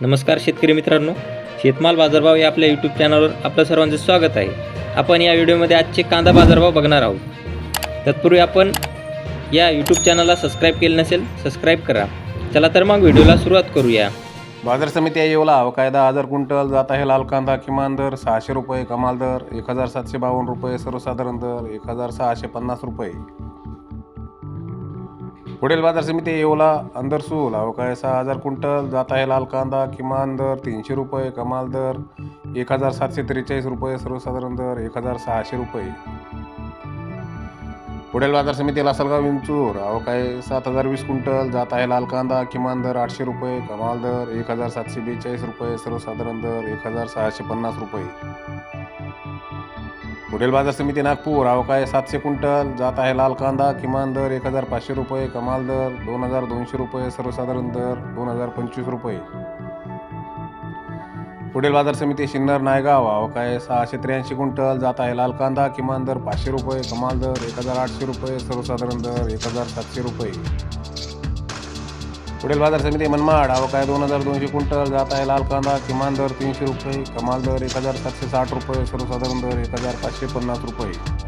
नमस्कार शेतकरी मित्रांनो शेतमाल बाजारभाव या आपल्या यूट्यूब चॅनलवर आपलं सर्वांचं स्वागत आहे. आपण या व्हिडिओमध्ये आजचे कांदा बाजारभाव बघणार आहोत. तत्पूर्वी आपण या यूट्यूब चॅनलला सबस्क्राईब केलं नसेल सबस्क्राईब करा. चला तर मग व्हिडिओला सुरुवात करूया. बाजार समिती येवला अवकायदा हजार क्विंटल जात आहे लाल कांदा किमान दर सहाशे रुपये कमाल दर एक हजार सातशे बावन्न रुपये सर्वसाधारण दर एक हजार सहाशे पन्नास रुपये. पुढील बाजार समिती आहे येवला अंदरसूल अवकाय सहा हजार क्विंटल जात आहे लाल कांदा किमान दर तीनशे रुपये कमाल दर एक हजार सातशे त्रेचाळीस रुपये सर्वसाधारण दर एक हजार सहाशे रुपये. पुढील बाजार समिती लासलगाव विंचूर. अवकाय सात हजार वीस क्विंटल जात आहे लाल कांदा किमान दर आठशे रुपये कमाल दर एक हजार सातशे बेचाळीस रुपये सर्वसाधारण दर एक हजार सहाशे पन्नास रुपये. पुढील बाजार समिती नागपूर. अवकाय सातशे क्विंटल जात आहे लाल कांदा किमान दर एक हजार पाचशे रुपये कमाल दर दोन हजार दोनशे रुपये सर्वसाधारण दर दोन हजार पंचवीस रुपये. पुढील बाजार समिती सिन्नर नायगाव. अवकाय सहाशे त्र्याऐंशी क्विंटल जात आहे लाल कांदा. किमान दर पाचशे रुपये कमाल दर एक हजार आठशे रुपये सर्वसाधारण दर एक हजार सातशे रुपये. पुढील बाजार समिती मनमाड. अवकाय दोन हजार दोनशे क्विंटल जात आहे लाल कांदा. किमान दर तीनशे रुपये कमाल दर एक हजार सातशे साठ रुपये सर्वसाधारण दर एक हजार पाचशे पन्नास रुपये.